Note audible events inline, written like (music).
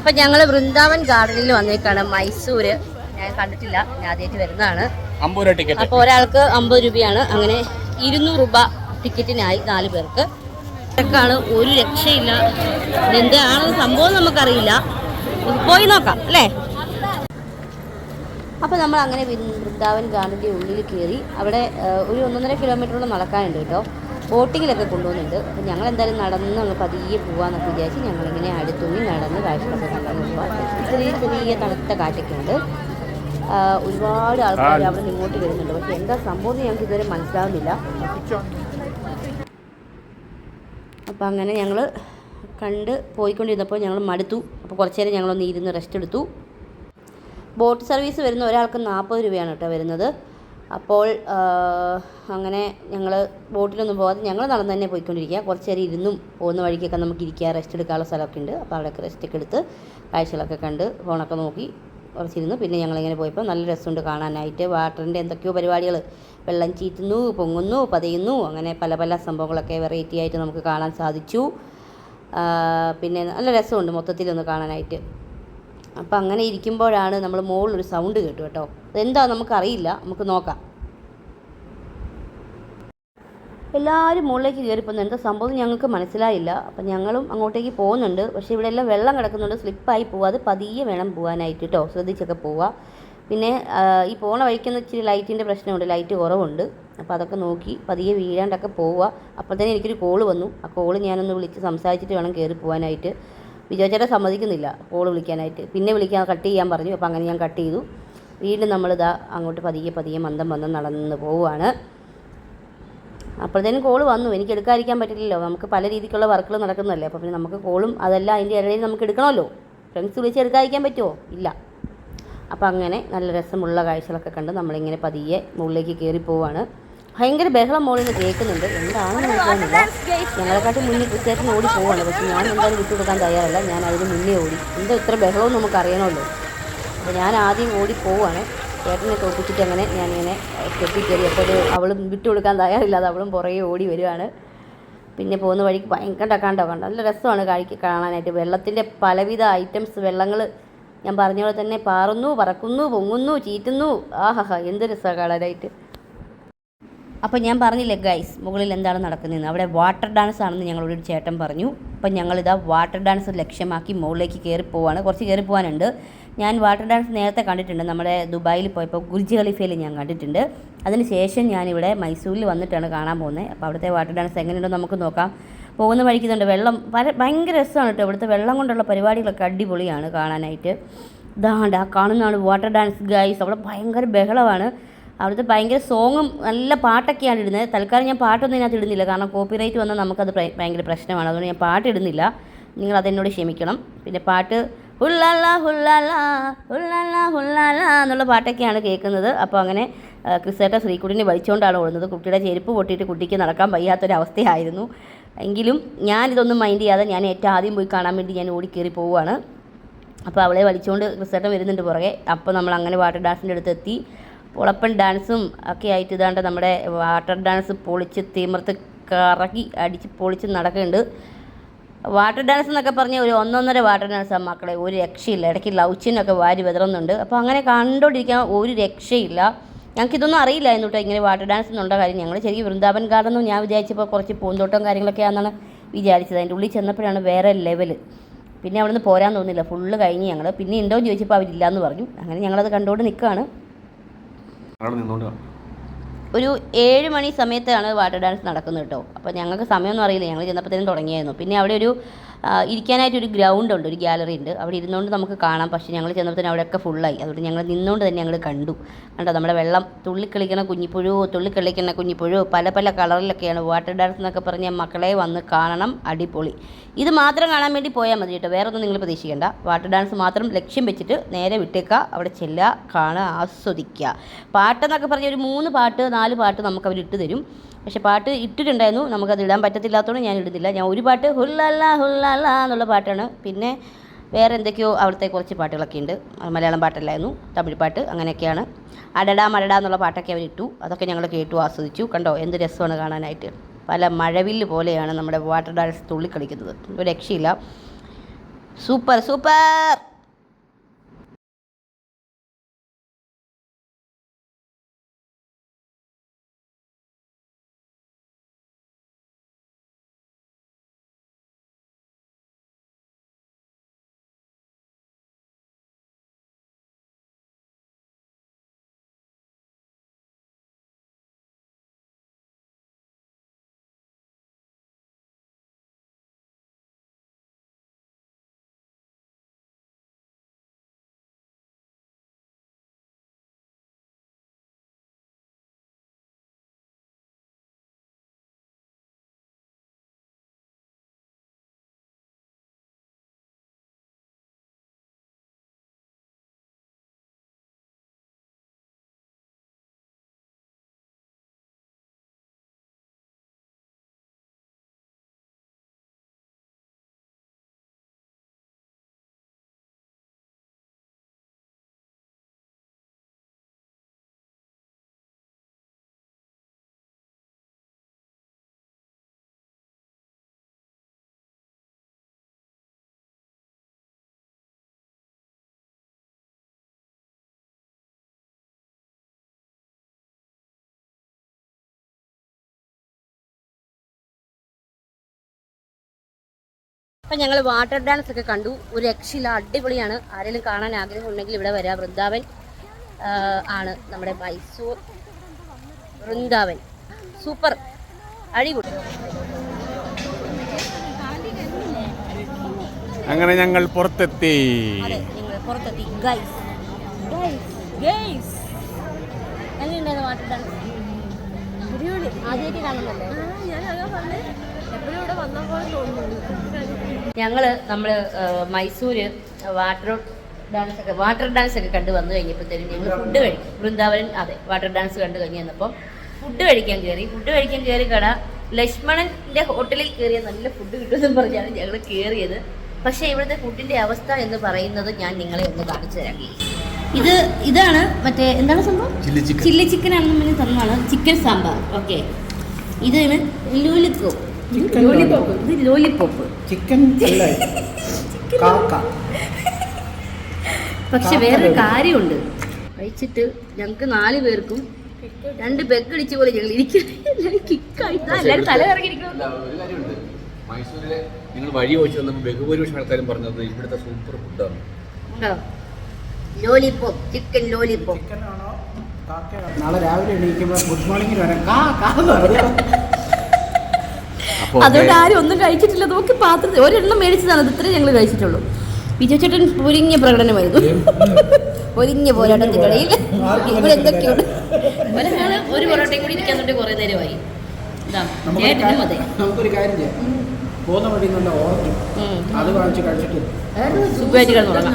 അപ്പം ഞങ്ങൾ വൃന്ദാവൻ ഗാർഡനിൽ വന്നേക്കാണ്. മൈസൂര്. ഞാൻ കണ്ടിട്ടില്ല. ഞാൻ ആദ്യമായിട്ട് വരുന്നതാണ്. അമ്പത് രൂപ ടിക്കറ്റ് അപ്പോൾ ഒരാൾക്ക് അമ്പത് രൂപയാണ്. അങ്ങനെ ഇരുന്നൂറ് രൂപ ടിക്കറ്റിനായി നാല് പേർക്ക്. തിരക്കാണ് ഒരു രക്ഷയില്ല. എന്താണ് സംഭവം നമുക്കറിയില്ല. പോയി നോക്കാം അല്ലേ? അപ്പോൾ നമ്മൾ അങ്ങനെ വൃന്ദാവൻ ഗാർഡന്റെ ഉള്ളിൽ കയറി. അവിടെ ഒരു ഒന്നൊന്നര കിലോമീറ്ററോളം നടക്കാനുണ്ട് കേട്ടോ. ബോട്ടിങ്ങിലൊക്കെ കൊണ്ടുപോകുന്നുണ്ട് അപ്പോൾ ഞങ്ങൾ എന്തായാലും നടന്ന് നമ്മൾ പതിയെ പോകാമെന്നൊക്കെ വിചാരിച്ച് ഞങ്ങളിങ്ങനെ അടുത്തുനിന്ന് നടന്ന് കാഴ്ചകളൊക്കെ കണ്ടെന്ന് പോകാം ചെറിയ ചെറിയ തണുത്ത കാറ്റൊക്കെ ഉണ്ട് ഒരുപാട് ആൾക്കാർ അവിടെ ഇങ്ങോട്ട് വരുന്നുണ്ട്. പക്ഷെ എന്താ സംഭവം ഞങ്ങൾക്ക് ഇതുവരെ മനസ്സിലാവുന്നില്ല. അപ്പോൾ അങ്ങനെ ഞങ്ങൾ കണ്ട് പോയിക്കൊണ്ടിരുന്നപ്പോൾ ഞങ്ങൾ മടുത്തു. അപ്പോൾ കുറച്ച് നേരം ഞങ്ങളൊന്ന് ഇരുന്ന് റെസ്റ്റ് എടുത്തു. ബോട്ട് സർവീസ് വരുന്ന ഒരാൾക്ക് നാൽപ്പത് രൂപയാണ് കേട്ടോ വരുന്നത്. അപ്പോൾ അങ്ങനെ ഞങ്ങൾ ബോട്ടിലൊന്നും പോകാതെ ഞങ്ങൾ നടന്ന് തന്നെ പോയിക്കൊണ്ടിരിക്കുക കുറച്ച് നേരം ഇരുന്നും പോകുന്ന വഴിക്കൊക്കെ നമുക്ക് ഇരിക്കുക റെസ്റ്റ് എടുക്കാനുള്ള സ്ഥലമൊക്കെ ഉണ്ട്. അപ്പോൾ അവിടെയൊക്കെ റെസ്റ്റ് ഒക്കെ എടുത്ത് കാഴ്ചകളൊക്കെ കണ്ട് ഫോണൊക്കെ നോക്കി കുറച്ചിരുന്നു. പിന്നെ ഞങ്ങളിങ്ങനെ പോയപ്പോൾ നല്ല രസമുണ്ട് കാണാനായിട്ട്. വാട്ടറിന്റെ എന്തൊക്കെയോ പരിപാടികൾ വെള്ളം ചീറ്റുന്നു പൊങ്ങുന്നു പതയുന്നു. അങ്ങനെ പല പല സംഭവങ്ങളൊക്കെ വെറൈറ്റി ആയിട്ട് നമുക്ക് കാണാൻ സാധിച്ചു. പിന്നെ നല്ല രസമുണ്ട് മൊത്തത്തിലൊന്ന് കാണാനായിട്ട്. അപ്പം അങ്ങനെ ഇരിക്കുമ്പോഴാണ് നമ്മൾ മുകളിലൊരു സൗണ്ട് കേട്ടു കേട്ടോ. അതെന്താ നമുക്കറിയില്ല. നമുക്ക് നോക്കാം. എല്ലാവരും മുകളിലേക്ക് കയറിപ്പോകുന്നു എന്താ സംഭവം ഞങ്ങൾക്ക് മനസ്സിലായില്ല. അപ്പം ഞങ്ങളും അങ്ങോട്ടേക്ക് പോകുന്നുണ്ട്. പക്ഷേ ഇവിടെ എല്ലാം വെള്ളം കിടക്കുന്നുണ്ട്. സ്ലിപ്പായി പോവാതെ പതിയെ വേണം പോകാനായിട്ട് കേട്ടോ. ശ്രദ്ധിച്ചൊക്കെ പോവുക പിന്നെ ഈ പോണ വഴിക്കുന്ന ഇച്ചിരി ലൈറ്റിന്റെ പ്രശ്നമുണ്ട്. ലൈറ്റ് കുറവുണ്ട്. അപ്പോൾ അതൊക്കെ നോക്കി പതിയെ വീഴാണ്ടൊക്കെ പോവുക അപ്പോൾ തന്നെ എനിക്കൊരു കോൾ വന്നു. ആ കോൾ ഞാനൊന്ന് വിളിച്ച് സംസാരിച്ചിട്ട് വേണം കയറി പോകാനായിട്ട് വിജയചേട്ടൻ സമ്മതിക്കുന്നില്ല. കോൾ വിളിക്കാനായിട്ട്. പിന്നെ വിളിക്കാൻ കട്ട് ചെയ്യാൻ പറഞ്ഞു. അപ്പോൾ അങ്ങനെ ഞാൻ കട്ട് ചെയ്തു. വീണ്ടും നമ്മളിതാ അങ്ങോട്ട് പതിയെ പതിയെ മന്ദം മന്ദം നടന്ന് പോവുകയാണ്. അപ്പോഴത്തേനും കോൾ വന്നു. എനിക്ക് എടുക്കാതിരിക്കാൻ പറ്റില്ലല്ലോ. നമുക്ക് പല രീതിക്കുള്ള വർക്കുകൾ നടക്കുന്നതല്ലേ. അപ്പോൾ പിന്നെ നമുക്ക് കോളും അതെല്ലാം അതിന്റെ ഇടയിൽ നമുക്ക് എടുക്കണമല്ലോ. ഫ്രണ്ട്സ് വിളിച്ച് എടുക്കാതിരിക്കാൻ പറ്റുമോ? ഇല്ല. അപ്പോൾ അങ്ങനെ നല്ല രസമുള്ള കാഴ്ചകളൊക്കെ കണ്ട് നമ്മളിങ്ങനെ പതിയെ മുകളിലേക്ക് കയറി പോവാണ് ഭയങ്കര ബഹളം മോളിൽ നിന്ന് കേൾക്കുന്നുണ്ട്. എന്താണെന്ന് മനസ്സിലാകുന്നില്ല ഞങ്ങളെക്കാട്ടും മുന്നിൽ കൃത്യത്തിന് ഓടി പോവാണ് പക്ഷെ ഞാൻ എന്തായാലും വിട്ടുകൊടുക്കാൻ തയ്യാറല്ല. ഞാൻ അതിന് മുന്നേ ഓടി. എന്താ ഇത്ര ബഹളവും നമുക്ക് അറിയണമല്ലോ. അപ്പോൾ ഞാൻ ആദ്യം ഓടി പോവാണ് ചേട്ടനെ തോപ്പിച്ചിട്ട് അങ്ങനെ ഞാനിങ്ങനെ കെട്ടി കയറി അപ്പോൾ അവളും വിട്ടുകൊടുക്കാൻ തയ്യാറില്ലാതെ അവളും പുറകെ ഓടി വരികയാണ്. പിന്നെ പോകുന്ന വഴിക്ക് ഭയങ്കര കണ്ടോ കണ്ടോ? നല്ല രസമാണ് കാഴ്ച കാണാനായിട്ട്. വെള്ളത്തിന്റെ പലവിധ ഐറ്റംസ് വെള്ളങ്ങൾ ഞാൻ പറഞ്ഞ പോലെ തന്നെ പാറുന്നു പറക്കുന്നു പൊങ്ങുന്നു ചീറ്റുന്നു. ആഹാ എന്ത് രസമാണ് കാണാനായിട്ട് അപ്പോൾ ഞാൻ പറഞ്ഞില്ലേ ഗൈസ് മുകളിൽ എന്താണ് നടക്കുന്നതെന്ന്. അവിടെ വാട്ടർ ഡാൻസ് ആണെന്ന് ഞങ്ങളോട് ഒരു ചേട്ടൻ പറഞ്ഞു. അപ്പം ഞങ്ങളിതാ വാട്ടർ ഡാൻസ് ലക്ഷ്യമാക്കി മുകളിലേക്ക് കയറി പോവാണ്. കുറച്ച് കയറി പോകാനുണ്ട് ഞാൻ വാട്ടർ ഡാൻസ് നേരത്തെ കണ്ടിട്ടുണ്ട്. നമ്മുടെ ദുബായിൽ പോയപ്പോൾ ഗുർജി ഖലീഫയിൽ ഞാൻ കണ്ടിട്ടുണ്ട്. അതിന് ശേഷം ഞാനിവിടെ മൈസൂരിൽ വന്നിട്ടാണ് കാണാൻ പോകുന്നത്. അപ്പോൾ അവിടുത്തെ വാട്ടർ ഡാൻസ് എങ്ങനെയുണ്ടോ നമുക്ക് നോക്കാം. പോകുന്ന വഴിക്ക് ഇതുണ്ട് വെള്ളം. ഭയങ്കര രസമാണ് കേട്ടോ. ഇവിടുത്തെ വെള്ളം കൊണ്ടുള്ള പരിപാടികളൊക്കെ അടിപൊളിയാണ് കാണാനായിട്ട്. ഇതാണ്ട് ആ കാണുന്നതാണ് വാട്ടർ ഡാൻസ് ഗൈസ് അവിടെ ഭയങ്കര ബഹളമാണ്. അവിടുത്തെ ഭയങ്കര സോങ്ങും നല്ല പാട്ടൊക്കെയാണ് ഇടുന്നത്. തൽക്കാലം ഞാൻ പാട്ടൊന്നും ഇതിനകത്ത് ഇടുന്നില്ല. കാരണം കോപ്പിറൈറ്റ് വന്നാൽ നമുക്കത് ഭയ- ഭയങ്കര പ്രശ്നമാണ്. അതുകൊണ്ട് ഞാൻ പാട്ട് ഇടുന്നില്ല. നിങ്ങൾ അതെന്നോട് ക്ഷമിക്കണം. പിന്നെ പാട്ട് ഹുള്ളാല ഹുള്ളാല എന്നുള്ള പാട്ടൊക്കെയാണ് കേൾക്കുന്നത്. അപ്പോൾ അങ്ങനെ ക്രിസ്തേട്ട ശ്രീകുട്ടിനെ വലിച്ചുകൊണ്ടാണ് ഓടുന്നത്. കുട്ടിയുടെ ചെരുപ്പ് പൊട്ടിയിട്ട് കുട്ടിക്ക് നടക്കാൻ വയ്യാത്തൊരവസ്ഥയായിരുന്നു. എങ്കിലും ഞാനിതൊന്നും മൈൻഡ് ചെയ്യാതെ ഞാൻ ഏറ്റവും ആദ്യം പോയി കാണാൻ വേണ്ടി ഞാൻ ഓടിക്കേറി പോവുകയാണ്. അപ്പോൾ അവളെ വലിച്ചുകൊണ്ട് ക്രിസ്തേട്ടൻ വരുന്നുണ്ട് പുറകെ. അപ്പോൾ നമ്മൾ അങ്ങനെ വാട്ടർ ഡാൻസിന്റെ അടുത്ത് എത്തി പൊളപ്പൻ ഡാൻസും ഒക്കെ ആയിട്ട് ഇതാണ്ട് നമ്മുടെ വാട്ടർ ഡാൻസ് പൊളിച്ച് തീമർത്ത് കറക്കി അടിച്ച് പൊളിച്ച് നടക്കുന്നുണ്ട്. വാട്ടർ ഡാൻസ് എന്നൊക്കെ പറഞ്ഞ് ഒരു ഒന്നൊന്നര വാട്ടർ ഡാൻസ് ആ മക്കളെ ഒരു രക്ഷയില്ല. ഇടയ്ക്ക് ലൗച്ചിനൊക്കെ വാരി വിതറുന്നുണ്ട്. അപ്പോൾ അങ്ങനെ കണ്ടോണ്ടിരിക്കാൻ ഒരു രക്ഷയില്ല. ഞങ്ങൾക്കിതൊന്നും അറിയില്ല എന്നിട്ട് ഇങ്ങനെ വാട്ടർ ഡാൻസ് എന്നുള്ള കാര്യം. ഞങ്ങൾ ശരിക്കും വൃന്ദാവൻ ഗാർഡൻ എന്ന് ഞാൻ വിചാരിച്ചപ്പോൾ കുറച്ച് പൂന്തോട്ടം കാര്യങ്ങളൊക്കെ ആണെന്നാണ് വിചാരിച്ചത്. അതിന്റെ ഉള്ളിൽ ചെന്നപ്പോഴാണ് വേറെ ലെവൽ പിന്നെ അവിടെ നിന്ന് പോരാൻ തോന്നില്ല ഫുള്ള് കഴിഞ്ഞ് ഞങ്ങൾ പിന്നെ ഉണ്ടോ എന്ന് ചോദിച്ചപ്പോൾ അവരില്ല എന്ന് പറഞ്ഞു. അങ്ങനെ ഞങ്ങളത് കണ്ടുകൊണ്ട് നിൽക്കുകയാണ് ഒരു ഏഴ് മണി സമയത്താണ് വാട്ടർ ഡാൻസ് നടക്കുന്നത് കേട്ടോ. അപ്പോൾ ഞങ്ങൾക്ക് സമയമൊന്നും അറിയില്ല. ഞങ്ങൾ ചെന്നപ്പോഴത്തേനും തുടങ്ങിയായിരുന്നു. പിന്നെ അവിടെ ഒരു ഇരിക്കാനായിട്ട് ഒരു ഗ്രൗണ്ട് ഉണ്ട് ഒരു ഗ്യാലറി ഉണ്ട്. അവിടെ ഇരുന്നുകൊണ്ട് നമുക്ക് കാണാം. പക്ഷേ ഞങ്ങൾ ചെന്നപ്പോൾ തന്നെ അവിടെയൊക്കെ ഫുള്ളായി അതുകൊണ്ട് ഞങ്ങൾ നിന്നുകൊണ്ട് തന്നെ ഞങ്ങൾ കണ്ടു. കണ്ടോ? നമ്മുടെ വെള്ളം തുള്ളിക്കളിക്കണ കുഞ്ഞിപ്പുഴു തുള്ളിക്കളിക്കണ പുഴു പല പല കളറിലൊക്കെയാണ്. വാട്ടർ ഡാൻസ് എന്നൊക്കെ പറഞ്ഞ മക്കളെ വന്ന് കാണണം അടിപൊളി. ഇത് മാത്രം കാണാൻ വേണ്ടി പോയാൽ മതി കേട്ടോ. വേറെ ഒന്നും നിങ്ങൾ പ്രതീക്ഷിക്കേണ്ട. വാട്ടർ ഡാൻസ് മാത്രം ലക്ഷ്യം വെച്ചിട്ട് നേരെ വിട്ടേക്കുക അവിടെ ചെല്ലുക കാണുക ആസ്വദിക്കുക പാട്ടെന്നൊക്കെ പറഞ്ഞ ഒരു മൂന്ന് പാട്ട് നാല് പാട്ട് നമുക്ക് അവർ ഇട്ട് തരും. പക്ഷെ പാട്ട് ഇട്ടിട്ടുണ്ടായിരുന്നു. നമുക്കത് ഇടാൻ പറ്റത്തില്ലാത്തതുകൊണ്ട് ഞാൻ ഇടുന്നില്ല. ഞാൻ ഒരു പാട്ട് ഹുല്ലല്ല ഹുല്ലല്ല എന്നുള്ള പാട്ടാണ്. പിന്നെ വേറെ എന്തൊക്കെയോ അവിടുത്തെ കുറച്ച് പാട്ടുകളൊക്കെ ഉണ്ട്. മലയാളം പാട്ടല്ലായിരുന്നു. തമിഴ് പാട്ട് അങ്ങനെയൊക്കെയാണ്. അടടാ മടടാ എന്നുള്ള പാട്ടൊക്കെ അവർ ഇട്ടു. അതൊക്കെ ഞങ്ങൾ കേട്ടു ആസ്വദിച്ചു. കണ്ടോ എന്ത് രസമാണ് കാണാനായിട്ട്. പല മഴവില്ല് പോലെയാണ് നമ്മുടെ വാട്ടർ ഡാൻസ് തുള്ളിക്കളിക്കുന്നത് ഒരു രക്ഷയില്ല. Super super! അപ്പം ഞങ്ങൾ വാട്ടർ ഡാൻസ് ഒക്കെ കണ്ടു. ഒരു രക്ഷയില്ല അടിപൊളിയാണ്. ആരെങ്കിലും കാണാൻ ആഗ്രഹം ഉണ്ടെങ്കിൽ ഇവിടെ വരാം. വൃന്ദാവൻ ആണ് നമ്മുടെ മൈസൂർ വൃന്ദാവൻ. സൂപ്പർ. അടിപൊളി. അങ്ങനെ ഞങ്ങൾ പുറത്തെത്തി. അതെ നിങ്ങൾ പുറത്തെത്തി. ഗൈസ് ഗൈസ് എങ്ങനെയുണ്ടായിരുന്നു വാട്ടർ ഡാൻസ് ആദ്യമായിട്ട് കാണുന്നല്ലേ? ഞങ്ങൾ നമ്മൾ മൈസൂര് വാട്ടർ ഡാൻസ് ഒക്കെ വാട്ടർ ഡാൻസ് ഒക്കെ കണ്ടു വന്നു കഴിഞ്ഞപ്പോഴത്തേനും ഞങ്ങൾ ഫുഡ് കഴിക്കും വൃന്ദാവൻ അതെ വാട്ടർ ഡാൻസ് കണ്ടു കഴിഞ്ഞ് വന്നപ്പോൾ ഫുഡ് കഴിക്കാൻ കയറി ഫുഡ് കഴിക്കാൻ കയറി കട ലക്ഷ്മണന്റെ ഹോട്ടലിൽ കയറിയ നല്ല ഫുഡ് കിട്ടുമെന്ന് പറഞ്ഞാണ് ഞങ്ങൾ കയറിയത് പക്ഷേ ഇവിടുത്തെ ഫുഡിന്റെ അവസ്ഥ എന്ന് പറയുന്നത് ഞാൻ നിങ്ങളെ ഒന്ന് കാണിച്ചു തരാം. ഇത് ഇതാണ് മറ്റേ എന്താണ് സംഭവം? Chilli chicken. ചില്ലി ചിക്കൻ ആണെന്ന് പറഞ്ഞ് തന്നതാണ്. ചിക്കൻ സാമ്പാർ. ഓക്കെ. ഇതാണ് ലോലിപോപ്പ് ലോലിപോപ്പ് ഇത് ലോലിപോപ്പ് ചിക്കൻ പക്ഷെ വേറെ കാര്യമുണ്ട്. കഴിച്ചിട്ട് ഞങ്ങൾക്ക് നാല് പേർക്കും രണ്ട് ബെഗ് അടിച്ച പോലെ ഞങ്ങൾ ഇരിക്കും തല മൈസൂരിലെ നിങ്ങൾ വഴി ചോദിച്ചു വന്നപ്പോൾ ബഹുഭൂരിപക്ഷം ആൾക്കാരും പറഞ്ഞത് ഇവിടുത്തെ സൂപ്പർ ഫുഡാണ് ലോലിപോപ്പ് ചിക്കൻ ലോലിപോപ്പ് നാളെ രാവിലെ എണീക്കുമ്പോൾ ഗുഡ് മോർണിംഗ് വരാം. കാ കാ അതുകൊണ്ട് ആരും ഒന്നും കഴിച്ചിട്ടില്ല. നോക്കി പാത്രത്തിൽ ഒരെണ്ണം മേടിച്ചതാണ്. അത് ഇത്രയും ഞങ്ങൾ കഴിച്ചിട്ടുള്ളൂ. വിജയ ചേട്ടൻ പൊരിഞ്ഞ പ്രകടനമായിരുന്നു. (laughs) പൊരിഞ്ഞ പോരാട്ടത്തിനിടയിൽ. ഇവിടെ എന്തൊക്കെയുണ്ട്? ഒരു പൊറോട്ടയും കൂടി കുറേ നേരമായി. ഇതാ നമുക്കൊരു കാര്യം- നമുക്കൊരു കാര്യം ചെയ്യാം. പോകുന്ന വഴി നല്ല ഓർക്കും അത് വാങ്ങിച്ച് കഴിച്ചിട്ട് സുഖമായിട്ട് കിടന്നു തുടങ്ങാം